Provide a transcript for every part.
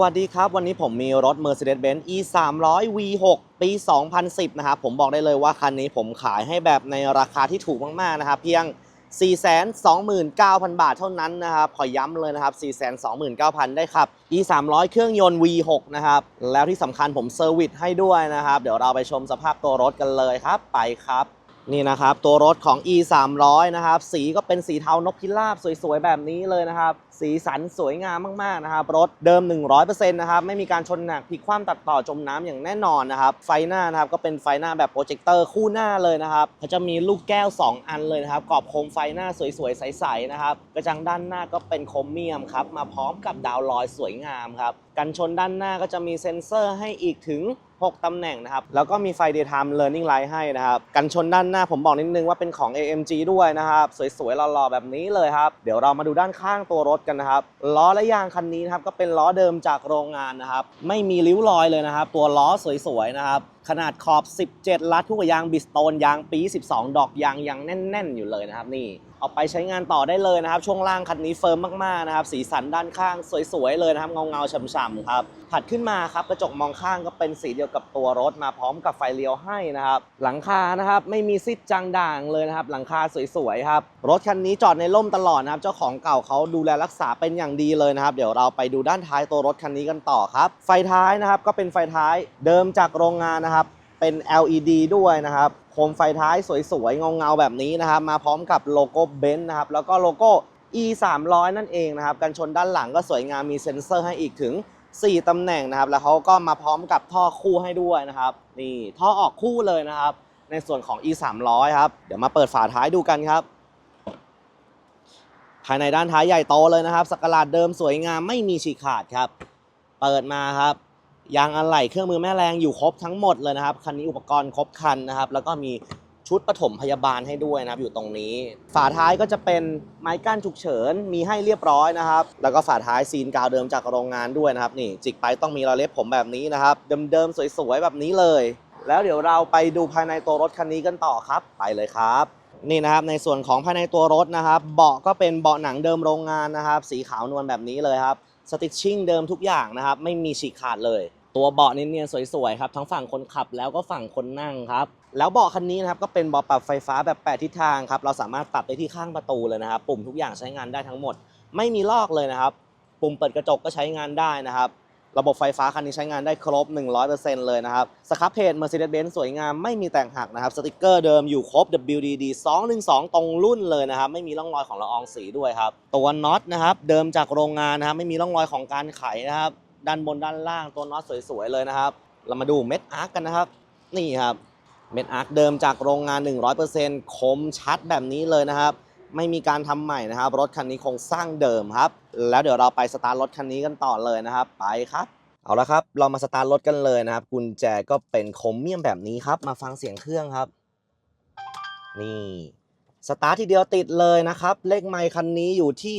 วัสดีครับ วันนี้ผมมีรถ Mercedes-Benz E 3 0 0 V6 ปี 2010 นะครับ ผมบอกได้เลยว่าคันนี้ผมขายให้แบบในราคาที่ถูกมาก ๆ นะครับ เพียง 429,000 บาทเท่านั้นนะครับ ขอย้ำเลยนะครับ 429,000 ได้ครับ E 3 0 0เครื่องยนต์ V6 นะครับ แล้วที่สำคัญผมเซอร์วิสให้ด้วยนะครับ เดี๋ยวเราไปชมสภาพตัวรถกันเลยครับ ไปครับ นี่นะครับตัวรถของ E 3 0 0นะครับสีก็เป็นสีเทานกพิราบสวยๆแบบนี้เลยนะครับสีสันสวยงามมากๆนะครับรถเดิม 100%นะครับไม่มีการชนหนักพลิกคว่ำตัดต่อจมน้ำอย่างแน่นอนนะครับไฟหน้านะครับก็เป็นไฟหน้าแบบโปรเจคเตอร์คู่หน้าเลยนะครับเขาจะมีลูกแก้ว 2 อันเลยนะครับกรอบโคมไฟหน้าสวยๆใสๆนะครับกระจังด้านหน้าก็เป็นโครเมียมครับมาพร้อมกับดาวลอยสวยงามครับกันชนด้านหน้าก็จะมีเซ็นเซอร์ให้อีกถึง 6 ตำแหน่งนะครับ แล้วก็มีไฟ daytime learning light ให้นะครับ กันชนด้านหน้าผมบอกนิดนึงว่าเป็นของ AMG ด้วยนะครับ สวยๆหล่อๆแบบนี้เลยครับ เดี๋ยวเรามาดูด้านข้างตัวรถกันนะครับ ล้อและยางคันนี้นะครับก็เป็นล้อเดิมจากโรงงานนะครับ ไม่มีริ้วรอยเลยนะครับ ตัวล้อสวยๆนะครับขนาดขอบ 17 ลัดคู่กับยางบิสโตนยางปี 12 ดอกยางยังแน่น ๆ อยู่เลยนะครับนี่ เอาไปใช้งานต่อได้เลยนะครับ ช่วงล่างคันนี้เฟิร์มมากๆนะครับ สีสันด้านข้างสวยๆเลยนะครับ เงาๆช่ำๆครับ ถัดขึ้นมาครับกระจกมองข้างก็เป็นสีเดียวกับตัวรถมาพร้อมกับไฟเลี้ยวให้นะครับ หลังคานะครับไม่มีซิดจางด่างเลยนะครับ หลังคาสวยๆครับ รถคันนี้จอดในร่มตลอดนะครับ เจ้าของเก่าเขาดูแลรักษาเป็นอย่างดีเลยนะครับ เดี๋ยวเราไปดูด้านท้ายตัวรถคันนี้กันต่อครับ ไฟท้ายนะครับก็เป็นไฟท้ายเดิมจากโรงงานนะครับ เป็น LED ด้วยนะครับโคมไฟท้ายสวยๆ เงาๆ แบบนี้นะครับ มาพร้อมกับโลโก้เบนซ์นะครับ แล้วก็โลโก้ E 3 0 0นั่นเองนะครับ กันชนด้านหลังก็สวยงามมีเซ็นเซอร์ให้อีกถึง 4ตำแหน่งนะครับ แล้วเขาก็มาพร้อมกับท่อคู่ให้ด้วยนะครับ นี่ท่อออกคู่เลยนะครับ ในส่วนของ E 3 0 0ครับ เดี๋ยวมาเปิดฝาท้ายดูกันครับ ภายในด้านท้ายใหญ่โตเลยนะครับสกราดเดิมสวยงามไม่มีฉีกขาดครับ เปิดมาครับ ยางอะไหล่เครื่องมือแม่แรงอยู่ครบทั้งหมดเลยนะครับ คันนี้อุปกรณ์ครบคันนะครับ แล้วก็มีชุดปฐมพยาบาลให้ด้วยนะครับ อยู่ตรงนี้ ฝาท้ายก็จะเป็นไม้กั้นฉุกเฉินมีให้เรียบร้อยนะครับ แล้วก็ฝาท้ายซีนกาวเดิมจากโรงงานด้วยนะครับ นี่จิกไปต้องมีรอยเล็บผมแบบนี้นะครับ เดิมๆสวยๆแบบนี้เลย แล้วเดี๋ยวเราไปดูภายในตัวรถคันนี้กันต่อครับ ไปเลยครับนี่นะครับในส่วนของภายในตัวรถนะครับ เบาะก็เป็นเบาะหนังเดิมโรงงานนะครับ สีขาวนวลแบบนี้เลยครับ สติชชิ่งเดิมทุกอย่างนะครับ ไม่มีฉีกขาดเลย ตัวเบาะเนียนๆสวยๆครับ ทั้งฝั่งคนขับแล้วก็ฝั่งคนนั่งครับ แล้วเบาะคันนี้นะครับก็เป็นเบาะปรับไฟฟ้าแบบ8ทิศทางครับ เราสามารถปรับได้ที่ข้างประตูเลยนะครับ ปุ่มทุกอย่างใช้งานได้ทั้งหมด ไม่มีลอกเลยนะครับ ปุ่มเปิดกระจกก็ใช้งานได้นะครับ ระบบไฟฟ้าคันนี้ใช้งานได้ครบ 100%เลยนะครับ สครับเพจ Mercedes-Benz สวยงามไม่มีแต่งหักนะครับ สติกเกอร์เดิมอยู่ครบ WDD 212 ตรงรุ่นเลยนะครับ ไม่มีร่องรอยของละอองสีด้วยครับ ตัวน็อตนะครับเดิมจากโรงงานนะครับไม่มีร่องรอยของการไขนะครับ ด้านบนด้านล่างตัวน็อตสวยๆเลยนะครับ เรามาดูเม็ดอาร์กกันนะครับ นี่ครับ เม็ดอาร์คเดิมจากโรงงาน 100%คมชัดแบบนี้เลยนะครับ ไม่มีการทำใหม่นะครับ รถคันนี้คงสร้างเดิมครับ แล้วเดี๋ยวเราไปสตาร์ทรถคันนี้กันต่อเลยนะครับ ไปครับเอาละครับ เรามาสตาร์ทรถกันเลยนะครับ กุญแจก็เป็นโครเมียมแบบนี้ครับ มาฟังเสียงเครื่องครับ นี่สตาร์ททีเดียวติดเลยนะครับ เลขไมค์คันนี้อยู่ที่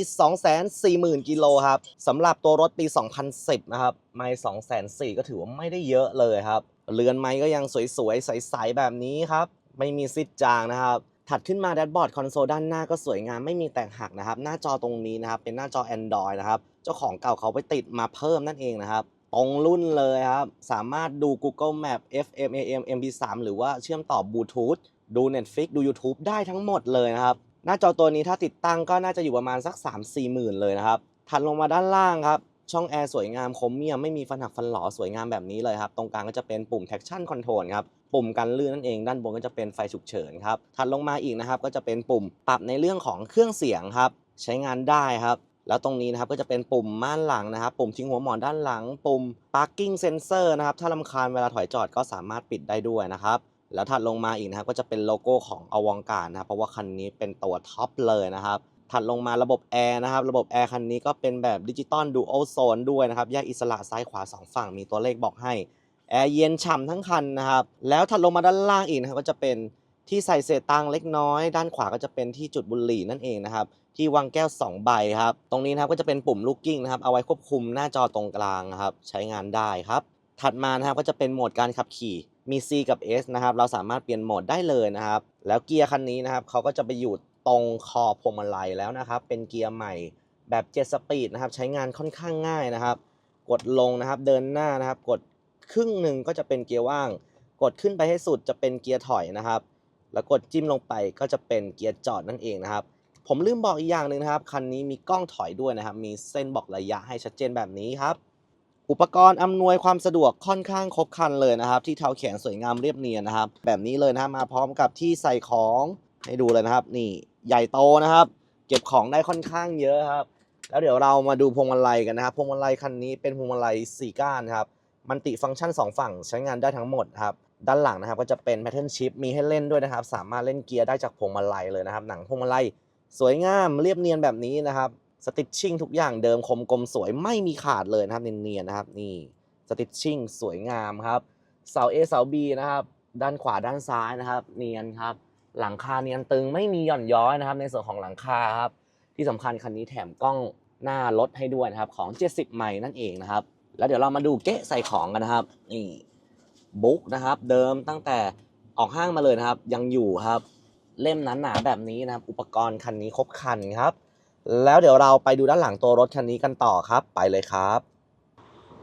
240,000 กิโลครับสำหรับตัวรถปี 2010 นะครับ ไมค์204,000 ก็ถือว่าไม่ได้เยอะเลยครับ เรือนไม้ก็ยังสวยๆ ใสๆ แบบนี้ครับ ไม่มีซิดจางนะครับ ถัดขึ้นมาแดชบอร์ดคอนโซลด้านหน้าก็สวยงามไม่มีแตกหักนะครับ หน้าจอตรงนี้นะครับ เป็นหน้าจอ Android นะครับ เจ้าของเก่าเขาไปติดมาเพิ่มนั่นเองนะครับ ตรงรุ่นเลยครับ สามารถดู Google Map FM AM MP3 หรือว่าเชื่อมต่อบลูทูธดู Netflix ดู YouTube ได้ทั้งหมดเลยนะครับ หน้าจอตัวนี้ถ้าติดตั้งก็น่าจะอยู่ประมาณสัก 3-4 หมื่นเลยนะครับ ถัดลงมาด้านล่างครับ ช่องแอร์สวยงามคมเมียมไม่มีฟันหักฟันหลอสวยงามแบบนี้เลยครับ ตรงกลางก็จะเป็นปุ่ม traction control ครับ ปุ่มกันลื่นนั่นเอง ด้านบนก็จะเป็นไฟฉุกเฉินครับ ถัดลงมาอีกนะครับ ก็จะเป็นปุ่มปรับในเรื่องของเครื่องเสียงครับ ใช้งานได้ครับแล้วตรงนี้นะครับก็จะเป็นปุ่มม่านหลังนะครับ ปุ่มทิ้งหัวหมอนด้านหลัง ปุ่ม parking sensor นะครับ ถ้าลำคาญเวลาถอยจอดก็สามารถปิดได้ด้วยนะครับ แล้วถัดลงมาอีกนะครับก็จะเป็นโลโก้ของอวองการนะครับ เพราะว่าคันนี้เป็นตัวท็อปเลยนะครับ ถัดลงมาระบบแอร์นะครับ ระบบแอร์คันนี้ก็เป็นแบบดิจิตอลดูโอโซนด้วยนะครับ แยกอิสระซ้ายขวา 2 ฝั่งมีตัวเลขบอกให้ แอร์เย็นฉ่ำทั้งคันนะครับ แล้วถัดลงมาด้านล่างอีกนะครับก็จะเป็นที่ใส่เศษตังเล็กน้อย ด้านขวาก็จะเป็นที่จุดบุหรี่นั่นเองนะครับ ที่วางแก้ว 2 ใบครับ ตรงนี้นะครับก็จะเป็นปุ่มลูกกิ้งนะครับ เอาไว้ควบคุมหน้าจอตรงกลางครับ ใช้งานได้ครับ ถัดมานะครับก็จะเป็นโหมดการขับขี่ มี C กับ S นะครับ เราสามารถเปลี่ยนโหมดได้เลยนะครับ แล้วเกียร์คันนี้นะครับเขาก็จะไปอยู่ ตรงคอพวงมาลัยแล้วนะครับ เป็นเกียร์ใหม่แบบ7สปีดนะครับ ใช้งานค่อนข้างง่ายนะครับ กดลงนะครับ เดินหน้านะครับ กดครึ่งหนึ่งก็จะเป็นเกียร์ว่าง กดขึ้นไปให้สุดจะเป็นเกียร์ถอยนะครับ แล้วกดจิ้มลงไปก็จะเป็นเกียร์จอดนั่นเองนะครับ ผมลืมบอกอีกอย่างหนึ่งนะครับ คันนี้มีกล้องถอยด้วยนะครับ มีเส้นบอกระยะให้ชัดเจนแบบนี้ครับ อุปกรณ์อำนวยความสะดวกค่อนข้างครบครันเลยนะครับ ที่เท้าแขนสวยงามเรียบเนียนนะครับ แบบนี้เลยนะครับมาพร้อมกับที่ใส่ของให้ดูเลยนะครับนี่ ใหญ่โตนะครับ เก็บของได้ค่อนข้างเยอะครับ แล้วเดี๋ยวเรามาดูพวงมาลัยกันนะครับ พวงมาลัยคันนี้เป็นพวงมาลัย4ก้านครับ มันติฟังก์ชัน 2 ฝั่งใช้งานได้ทั้งหมดครับ ด้านหลังนะครับก็จะเป็นแพทเทิร์นชิพมีให้เล่นด้วยนะครับ สามารถเล่นเกียร์ได้จากพวงมาลัยเลยนะครับ หนังพวงมาลัยสวยงามเรียบเนียนแบบนี้นะครับ สติชชิ่งทุกอย่างเดิมคมกลมสวยไม่มีขาดเลยนะครับเนียนๆนะครับ นี่สติชชิ่งสวยงามครับ เสา A เสา B นะครับ ด้านขวาด้านซ้ายนะครับ เนียนครับ หลังคาเนียนตึงไม่มีหย่อนย้อยนะครับ ในส่วนของหลังคาครับที่สำคัญคันนี้แถมกล้องหน้ารถให้ด้วยนะครับของ 70ใหม่นั่นเองนะครับ แล้วเดี๋ยวเรามาดูเกะใส่ของกันนะครับนี่บุ๊กนะครับเดิมตั้งแต่ออกห้างมาเลยนะครับ ยังอยู่ครับ เล่มนั้นหนาแบบนี้นะครับ อุปกรณ์คันนี้ครบครันครับ แล้วเดี๋ยวเราไปดูด้านหลังตัวรถคันนี้กันต่อครับไปเลยครับ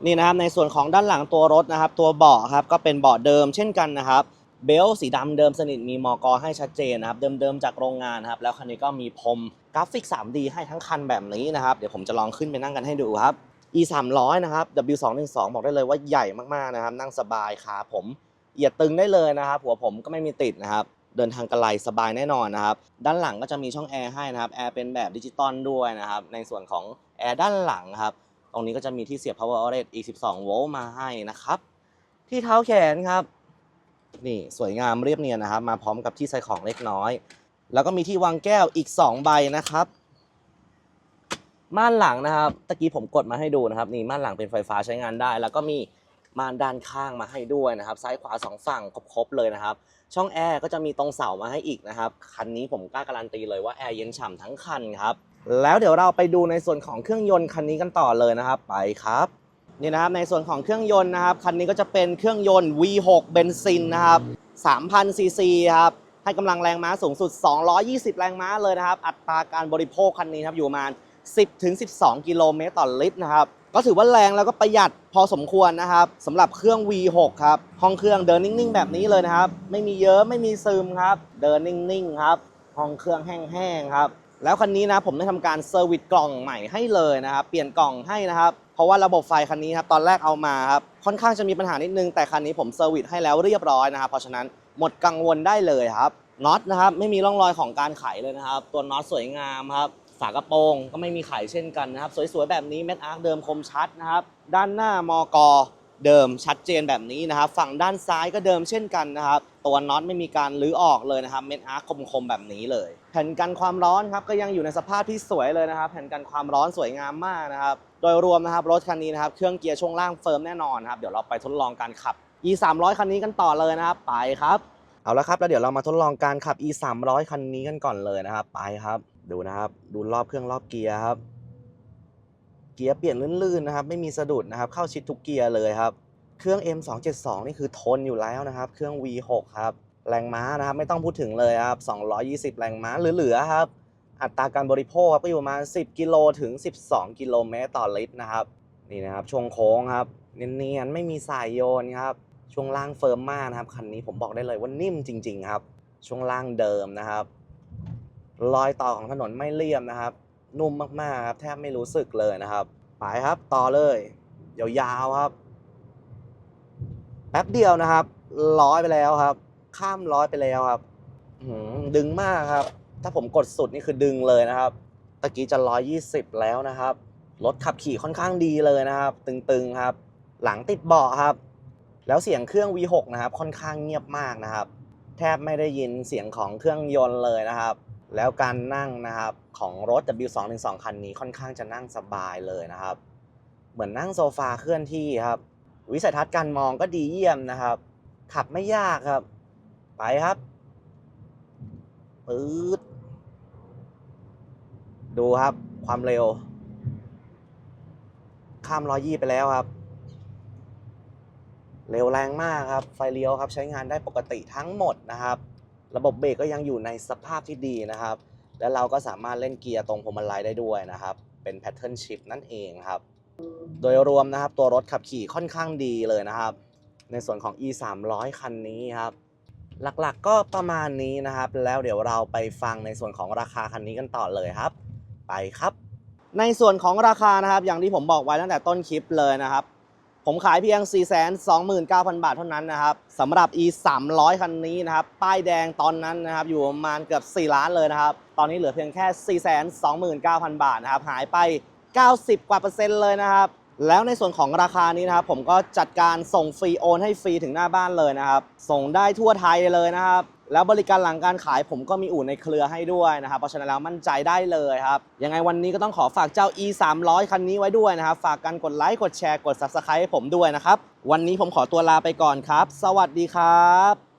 นี่นะครับในส่วนของด้านหลังตัวรถนะครับ ตัวเบาะครับก็เป็นเบาะเดิมเช่นกันนะครับ เบลสีดำเดิมสนิทมีมอกอให้ชัดเจนนะครับ เดิมๆจากโรงงานนะครับ แล้วคันนี้ก็มีพรมกราฟิก 3D ให้ทั้งคันแบบนี้นะครับ เดี๋ยวผมจะลองขึ้นไปนั่งกันให้ดูครับ e 3 0 0นะครับ w 2 1 2บอกได้เลยว่าใหญ่มากๆนะครับ นั่งสบายขาผมเหยียดตึงได้เลยนะครับ หัวผมก็ไม่มีติดนะครับ เดินทางไกลสบายแน่นอนนะครับ ด้านหลังก็จะมีช่องแอร์ให้นะครับ แอร์เป็นแบบดิจิตอลด้วยนะครับ ในส่วนของแอร์ด้านหลังครับ ตรงนี้ก็จะมีที่เสียบ power outlet อีก12โวลต์มาให้นะครับ ที่เท้าแขนครับ นี่สวยงามเรียบเนียนนะครับ มาพร้อมกับที่ใส่ของเล็กน้อย แล้วก็มีที่วางแก้วอีก 2 ใบนะครับม่านหลังนะครับตะกี้ผมกดมาให้ดูนะครับนี่ม่านหลังเป็นไฟฟ้าใช้งานได้ แล้วก็มีม่านด้านข้างมาให้ด้วยนะครับ ซ้ายขวาสองฝั่งครบๆเลยนะครับ ช่องแอร์ก็จะมีตรงเสามาให้อีกนะครับ คันนี้ผมกล้าการันตีเลยว่าแอร์เย็นฉ่ำทั้งคันครับแล้วเดี๋ยวเราไปดูในส่วนของเครื่องยนต์คันนี้กันต่อเลยนะครับ ไปครับ นี่นะครับในส่วนของเครื่องยนต์นะครับคันนี้ก็จะเป็นเครื่องยนต์ V6 เบนซินนะครับ3,000ซีซีครับให้กำลังแรงม้าสูงสุด 220 แรงม้าเลยนะครับ อัตราการบริโภคคันนี้ครับอยู่ประมาณ 10ถึง12 กิโลเมตรต่อลิตรนะครับก็ถือว่าแรงแล้วก็ประหยัดพอสมควรนะครับสำหรับเครื่อง V6 ครับห้องเครื่องเดินนิ่งๆ แบบนี้เลยนะครับ ไม่มีเยอะไม่มีซึมครับ เดินนิ่งๆครับห้องเครื่องแห้งๆครับแล้วคันนี้นะผมได้ทำการเซอร์วิสกล่องใหม่ให้เลยนะครับ เปลี่ยนกล่องให้นะครับ เพราะว่าระบบไฟคันนี้ครับตอนแรกเอามาครับค่อนข้างจะมีปัญหานิดนึงแต่คันนี้ผมเซอร์วิสให้แล้วเรียบร้อยนะครับเพราะฉะนั้นหมดกังวลได้เลยครับน็อตนะครับไม่มีร่องรอยของการไขเลยนะครับ ตัวน็อตสวยงามครับฝากระโปรงก็ไม่มีไขเช่นกันนะครับ สวยๆแบบนี้เม็ดอาร์คเดิมคมชัดนะครับ ด้านหน้ามอกอ เดิมชัดเจนแบบนี้นะครับ ฝั่งด้านซ้ายก็เดิมเช่นกันนะครับ ตัวน็อตไม่มีการรื้อออกเลยนะครับเม็ดอาร์คคมๆแบบนี้เลย แผ่นกันความร้อนครับก็ยังอยู่ในสภาพที่สวยเลยนะครับ แผ่นกันความร้อนสวยงามมากนะครับ โดยรวมนะครับรถคันนี้นะครับเครื่องเกียร์ช่วงล่างเฟิร์มแน่นอนครับเดี๋ยวเราไปทดลองการขับ e 3 0 0คันนี้กันต่อเลยนะครับ ไปครับเอาละครับแล้วเดี๋ยวเรามาทดลองการขับ e 3 0 0คันนี้กันก่อนเลยนะครับ ไปครับ ดูนะครับ ดูรอบเครื่องรอบเกียร์ครับ เกียร์เปลี่ยนลื่นๆนะครับ ไม่มีสะดุดนะครับ เข้าชิดทุกเกียร์เลยครับ เครื่อง M 2 7 2 นี่คือทนอยู่แล้วนะครับ เครื่อง V 6 ครับ แรงม้านะครับ ไม่ต้องพูดถึงเลยครับ 220 แรงม้าเหลือๆครับ อัตราการบริโภคครับก็อยู่ประมาณ 10 กิโลถึง 12 กิโลเมตรต่อลิตรนะครับ นี่นะครับ ช่วงโค้งครับ เนียนๆ ไม่มีสายโยนครับ ช่วงล่างเฟิร์มมากนะครับ คันนี้ผมบอกได้เลยว่านิ่มจริง ๆ ครับ ช่วงล่างเดิมนะครับ รอยต่อของถนนไม่เลี่ยมนะครับ นุ่มมากๆครับแทบไม่รู้สึกเลยนะครับ ไปครับต่อเลยยาวๆครับ แป๊บเดียวนะครับร้อยไปแล้วครับ ข้ามร้อยไปแล้วครับดึงมากครับ ถ้าผมกดสุดนี่คือดึงเลยนะครับตะกี้จะ120แล้วนะครับรถขับขี่ค่อนข้างดีเลยนะครับ ตึงๆครับ หลังติดเบาะครับ แล้วเสียงเครื่อง V6 นะครับ ค่อนข้างเงียบมากนะครับ แทบไม่ได้ยินเสียงของเครื่องยนต์เลยนะครับ แล้วการนั่งนะครับของรถ W212 คันนี้ค่อนข้างจะนั่งสบายเลยนะครับ เหมือนนั่งโซฟาเคลื่อนที่ครับ วิสัยทัศน์การมองก็ดีเยี่ยมนะครับ ขับไม่ยากครับ ไปครับปื๊ดดูครับความเร็ว ข้ามร้อยยี่ไปแล้วครับ เร็วแรงมากครับ ไฟเลี้ยวครับใช้งานได้ปกติทั้งหมดนะครับ ระบบเบรกก็ยังอยู่ในสภาพที่ดีนะครับ และเราก็สามารถเล่นเกียร์ตรงพวงมาลัยได้ด้วยนะครับ เป็นแพทเทิร์นชิฟนั่นเองครับ โดยรวมนะครับตัวรถขับขี่ค่อนข้างดีเลยนะครับ ในส่วนของ e 3 0 0คันนี้ครับหลักๆก็ประมาณนี้นะครับ แล้วเดี๋ยวเราไปฟังในส่วนของราคาคันนี้กันต่อเลยครับ ไปครับ ในส่วนของราคานะครับ อย่างที่ผมบอกไว้ตั้งแต่ต้นคลิปเลยนะครับ ผมขายเพียง 429,000 บาทเท่านั้นนะครับสำหรับ e 3 0 0คันนี้นะครับ ป้ายแดงตอนนั้นนะครับ อยู่ประมาณเกือบ 4 ล้านเลยนะครับ ตอนนี้เหลือเพียงแค่ 429,000 บาทนะครับ หายไป 90 กว่าเปอร์เซ็นต์เลยนะครับ แล้วในส่วนของราคานี้นะครับ ผมก็จัดการส่งฟรีโอนให้ฟรีถึงหน้าบ้านเลยนะครับ ส่งได้ทั่วไทยเลยนะครับ แล้วบริการหลังการขายผมก็มีอู่ในเครือให้ด้วยนะครับ เพราะฉะนั้นแล้วมั่นใจได้เลยครับ ยังไงวันนี้ก็ต้องขอฝากเจ้า e 3 0 0คันนี้ไว้ด้วยนะครับ ฝากกันกดไลค์ กดแชร์ กด subscribe ให้ผมด้วยนะครับ วันนี้ผมขอตัวลาไปก่อนครับ สวัสดีครับ